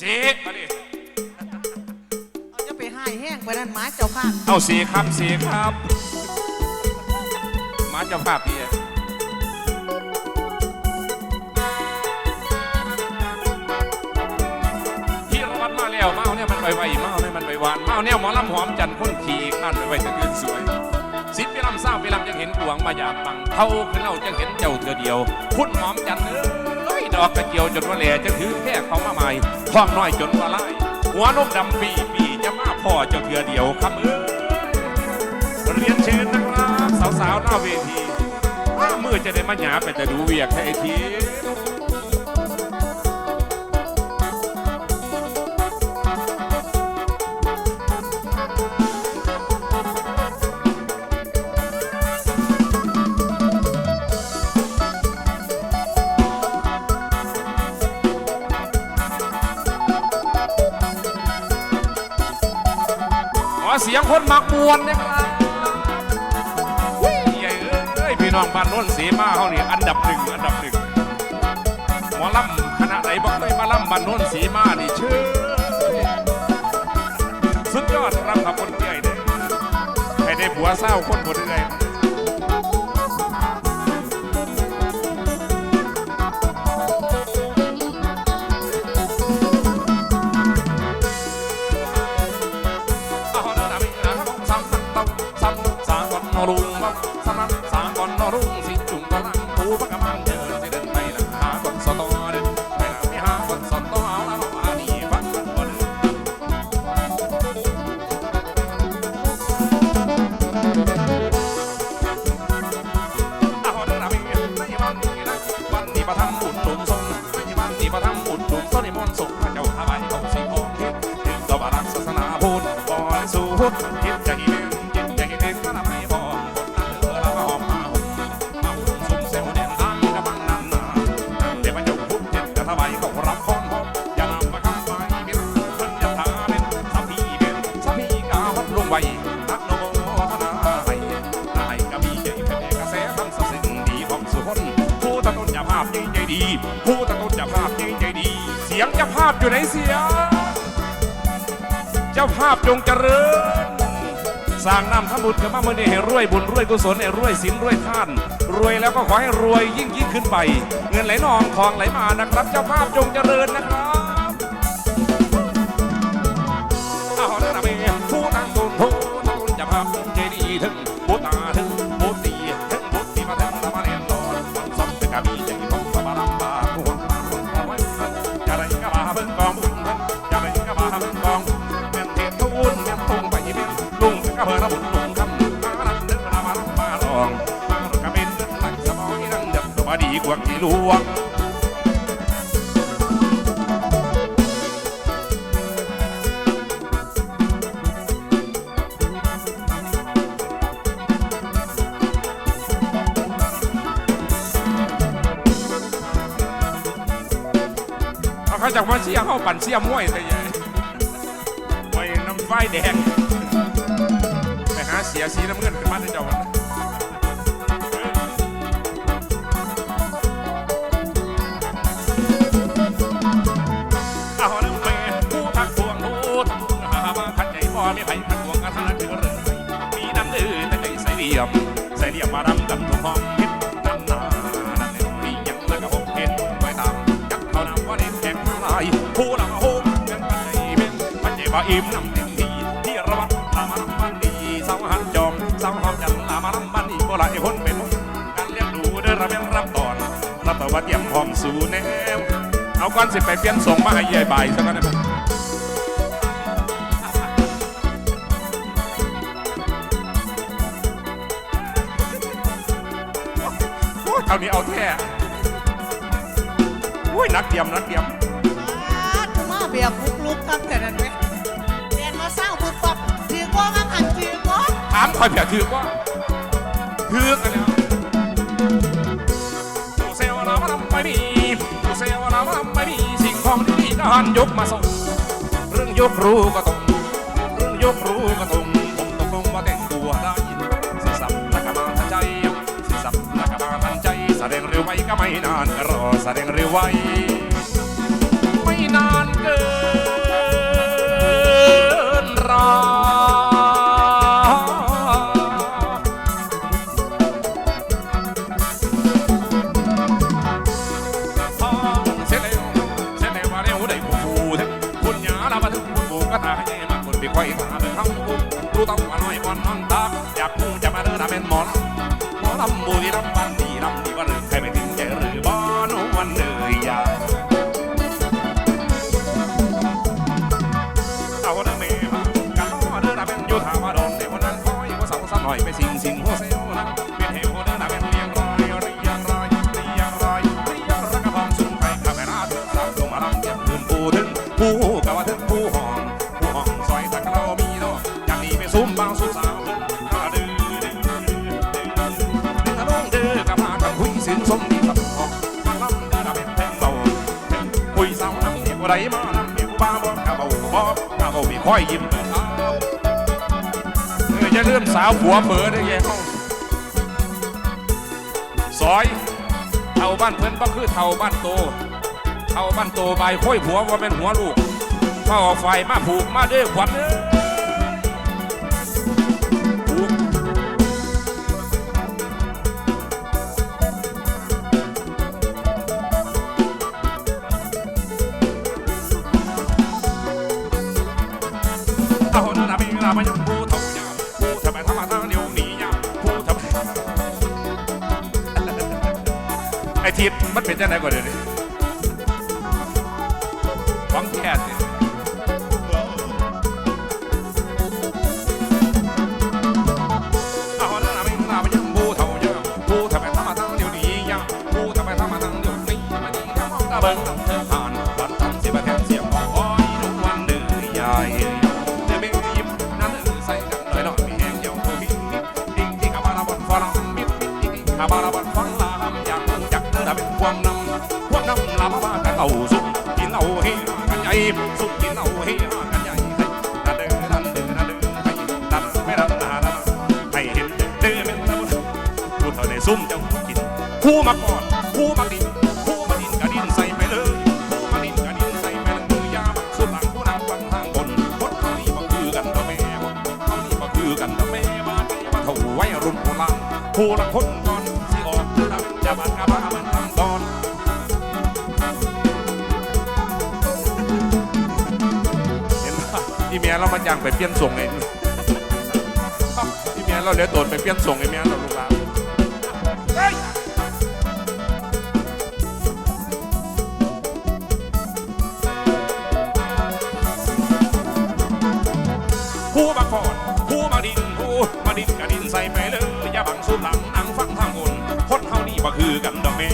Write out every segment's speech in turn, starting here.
สีมาดิเอาจะไปให้แห้งไปนั่นหมาเจ้าข้างเอาสีครับสีครับมาเจ้าภาพพี่พี่รวัดมาแล้วเมาเนี่ยมันไวๆเมาเนี่ยมันไวหวานเมาเนี่ยหมอลำหอมจันทร์คนขี่ข้านไปไว้จะคืนสวยสิบปีลำเศร้าปีลำจังเห็นกวงมาอยากฟังเท่าขึ้นเล่าจังเห็นเจ้าเธอเดียวพุ่นหอมจันทร์เอ้ย ดอกกระเจียวจนว่าแหล่จะถือแค่เขามาใหม่ท้องน้อยจนว่าไล่หัวนมดำปีปีจะมาพ่อเจ้าเธอเดียวคำเอ้ยเรียนเชิญนะครับสาวๆหน้าเวทีว่ามือจะได้มาหยาไปแต่ดูเวียกแค่ที สียงคนมักมวนนะครับใหญ่เอ้ยพี่น้องบ้านโน้นสีมาเขานี่อันดับหนึ่งอันดับหนึ่งหมอลำคณะไหนบอกเลยมาลำบ้านโน้นสีมานี่เชื่อสุดยอดรับขับคนเก่ยเนี่ยให้ได้ผัวเศร้าคนบนเรื่อย อนนอรุงสามสามสามก่อนนอรุงสิจุงกำลังทูพระกำลังเดินสิเดินไปนะหาคนสตอเดินไปนะไปหาคนสตอเอาแล้วอันนี้ฟังคนอาหอเดินอาเมียในวันนี้นะวันนี้ประทังบุญหนุนทรงในวันนี้ประทังบุญหนุนต้นนิมนสงพระเจ้าทวายของสิงห์องค์ทิศถึงต่อบารักศาสนาพุทธบริสุทธิ์จิตใจเด่นาพยิ่งใจดี ผู้ตะตุนอย่าภาพยิ่งใจดี เสียงเจ้าภาพอยู่ไหนเสียงเจ้าภาพจงเจริญ สร้างน้ำทำบุญกับมาเมื่อนี้ให้รวยบุญรวยกุศลให้รวยศีลรวยท่าน รวยแล้วก็ขอให้รวยยิ่งยิ่งขึ้นไป เงินไหลนองทองไหลมานะครับ เจ้าภาพจงเจริญนะครับอาหอนะเมียผู้ตั้งตนผู้ตั้งตนเจ้าภาพเจดีย์ถึง วมาดีกว่ากี่ลวงเอาเขาจากมาเชียร์เข้าปั่นเชียร์มวยซะยัยมวยน้ำไฟแดงไปหาเสียสีน้ำเงินขึ้นมาได้เจ้าวัน อิ่มน้ำเต็มทีที่ระวังลามาลำบันดีสาวหันจอมสาวหอมจันลามาลำบันดีบ่หลายคนเป็นมุกการเลี้ยงดูเด้อระเบียงรับตอน รับต่ว่าเตรียมพร้อมสู่แนวเอาก้อนสิไปเปลี่ยนส่งมาให้ยายใบซะกันนะโอ้ยเท่านี้เอาแท้โอ้ยนักเตรียมนักเตรียม ค่อยเปียกถือว่าถือกันแล้วผู้เซลล์เราทำไม่มีผู้เซลล์เราทำไม่มีสิ่งของดีๆก็หันยกมาส่งเรื่องยกรูก็ต้งเรื่องยกรูก็ต้องผมตกลงว่าแต่งตัวได้สิสับละกมาทันใจสิสับละกมาทันใจแสดงเร็วไว้ก็ไม่นานรอแสดงเร็วไว้ไม่นานเกินรอ ยตาเบิ่งเฮารู้ต้องว่าน้อยบ่อนนอนตาอยากมูจะมาเดินเป็นหมอลำหมอลำบุรีรัมย์บ้านดีลำดีว่าหรือใครไม่ถึงใจหรือบ่หนูวันเดือยยาเอาเด้อแม่มากันล้อเด้อนะเป็นยู่ท่ามาดอนในวันนั้นคอยว่าสาวสาวหน่อยไปสิงสิงหัวเซลนะเป็นเหวเด้อนะเป็นเรียงรอยเรียงรอยเรียงรอยเรียงรักกระพองสุนไทยข้าแม่นาเธอสาวลงมาลำเก็บคืนผู้ถึงผู้กะว่าถึงาวน้ำเดียวไรมานำเดียวบ้าบอกกะเบาบอกกะเบามีค่อยยิ้มเปิดเอาเอออย่าลืมสาวผัวเผลอได้แย่เฮาซอยเท่าบ้านเพิ่นก็คือเท่าบ้านโตเท่าบ้านโตใบค่อยผัวว่าเป็นหัวลูกมาเอาไฟมาผูกมาด้อขวัญเอ้ มันเป็นจังไดก่อนเดี๋ยวนี้ฟังแคท้สิเอ กันใหญ่สุดกินเอาเฮกันใหญ่นั่นเด้อนั่นเด้อนั่นเด้อให้นั่นไม่นั่นานั่นให้เห็นเด้อเป็นตะบุผู้เท่าในซุ่มเจ้ากินผู้มาก่อนผู้มาดินผู้มาดินกระดินใส่ไปเลยผู้มาดินกระดินใส่ไปเลยมือยาสุดหลังผู้นำฟังทางบนคนเขานี่มาคือกันดอกแม่เขานี่มาคือกันดอกแม่บ้านมาเท่าไว้รุ่นโบราณผู้ละคน อีเมียเรามาจ้างไปเปลี่ยนส่งไงอีเมียเราเหลือโดนไปเปลี่ยนส่งไอ้เมียเราลูกหลานเฮ้ยผู้มาก่อนผู้มาดินผู้มาดินกระดินใส่ไปเลยอย่าบังสุดหลังนั่งฟังทางบนคนเฮานี่บ่คือกันดอกแม่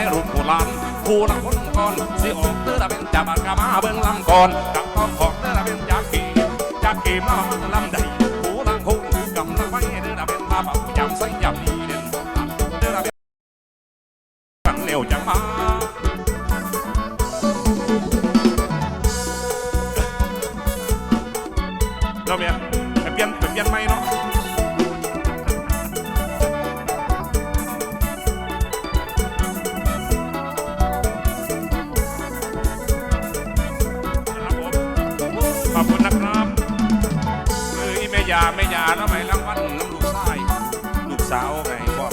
ว่าถกไว้รุ่นโบราณผู้ละคนก่อนสิออกเด้อละเป็นจับกะมาเบิ่งลำก่อนกับต้องของเด้อละเป็นจากกีจากกีมาลำใดผู้ละคงกำลังไว้เด้อละเป็นมาเป่ายำใส่ยำดีเด่นเด้อละเป็นกันเร็วจังมาเราเมียไปเปลี่ยนไปเปลี่ยนไม่เนาะ ม่ยาแม่ยาแล้วไหมรางวัลน้ำลูกชายลูกสาวไงพ่อ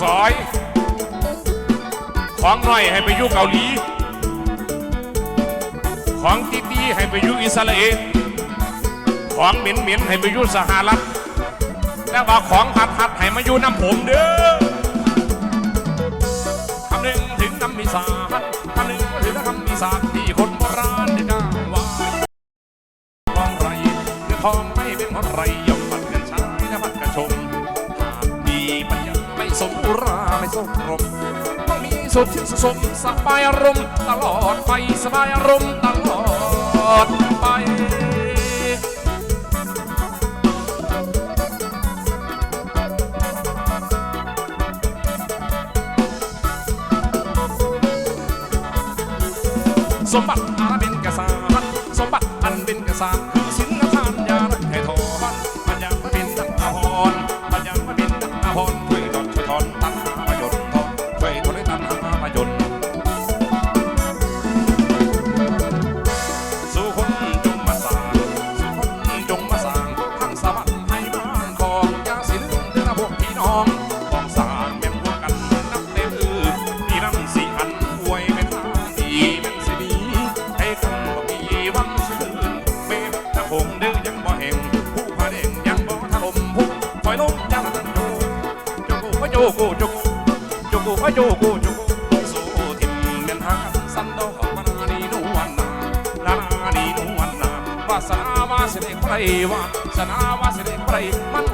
ซอย ของหน่อยให้ไปอยู่เกาหลี ของตีตีให้ไปอยู่อิสราเอลของเหม็นเหม็นให้ไปอยู่สหรัฐแล้วว่าของหัดหัดให้มาอยู่น้ำผมเด้อคำหนึ่งถึงน้ำมีสารคำหนึ่งถึงน้ำมีสารที่คนโบราณได้กล่าวไว่าทองไรเนื้อทอง ไม่เป็นไรย่อมมันกันชายและมันกันชมหากดีปัญญาไม่สมอุราไม่สมรมต้องมีสุดที่สุดสมสบายอารมณ์ตลอดไปสบายอารมณ์ตลอดไปสมบัติอาเป็นกษัตริย์สมบัติอันเป็นกษัตริย์ จูกูจูกูสู้ทิมเมียนหาสันดอกบานานีนวลนาลานานีนวลนาวาสนาวาสิเดไพรวาสนาวาสิเดไพรมัน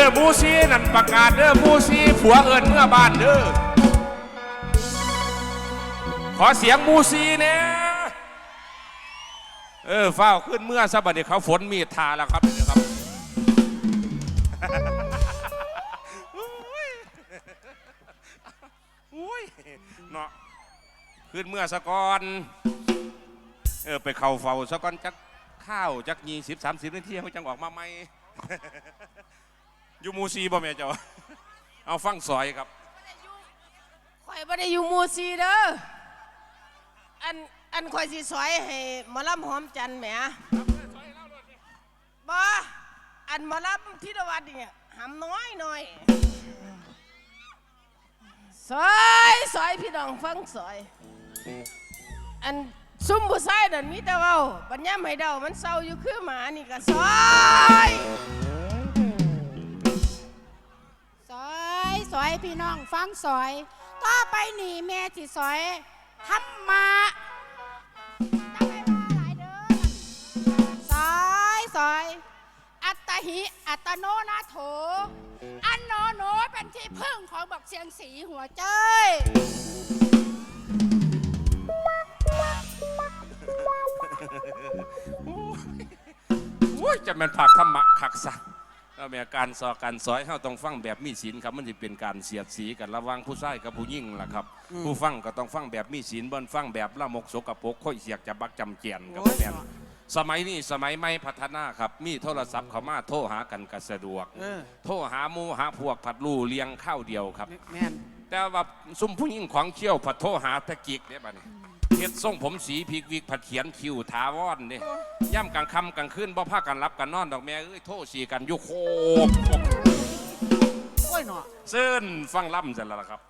เออหมูซีนั่นประกาศเด้อหมูซีผัวเอิญเมื่อบ้านเด้อขอเสียงหมูซีเนี่ยเออฝ้าขึ้นเมื่อซะบัดนี้เขาฝนมีทาแล้วครับเดี๋ยวครับอุ้ยเนาะขึ้นเมื่อสะกอนเออไปเข่าเฝ้าสะกอนจักข้าวจักยีสิบสามสิบนาทีเขาจังออกมาใหม อยู่หมูซีบ่แม่เจ้า เอาฟังซอยครับ ข่อยบ่ได้อยู่หมู่ซีเด้อ อันอันข่อยสิสอยให้หมอลำหอมจันทร์แหมบ่อันหมอลำทิดวัดเนี่ยหำน้อยหน่อยสอยสอยพี่น้องฟังสอย อันซุ่มผู้ชายนั่นมีแต่เว้าบัญญัติให้เดามันเศร้าอยู่คือหมานี่ก็สอย อยซอยพี่น้องฟังซอย ต่อไปนี่แม่สิซอยทำมาตั้งให้มาหลายเด้อซอยซอย อัตตหิ อัตโนนาโถ อันโนโนเป็นที่พึ่งของบักเสียงสีหัวเจ้ยโอ้ยจะแมันผักธรรมะคักซะ แล้วแม่การสอการซอยเฮาต้องฟังแบบมีศีลครับมันจะเป็นการเสียดสีกันระหว่างผู้ชายกับผู้หญิงล่ะครับ ผู้ฟังก็ต้องฟังแบบมีศีลบ่นฟังแบบละมกสกปรกค่อยเสียกจะบักจำเจียนกับโอ้ยแม่นสมัยนี้สมัยไม่พัฒนาครับ มีโทรศัพท์เข้ามาโทรหากันก็สะดวกเออโทรหาหมูหาพวกผัดลู่เลี้ยงข้าวเดียวครับ แม่นแต่ว่าซุ่มผู้หญิงของเชี่ยวผัดโทรหาตะกิกเนี่ยบัดนี้ เฮ็ดทรงผมสีพีกวิกผัดเขียนคิวทาวอนเนี่ยย่ำกลางค่ำกลางคืนบ่พากันรับกันนอนดอกแม่เอ้ยโทรสีกันอยู่โคบโอ้ยเนาะ เส้นฟังล่ำเสร็จแล้วล่ะครับ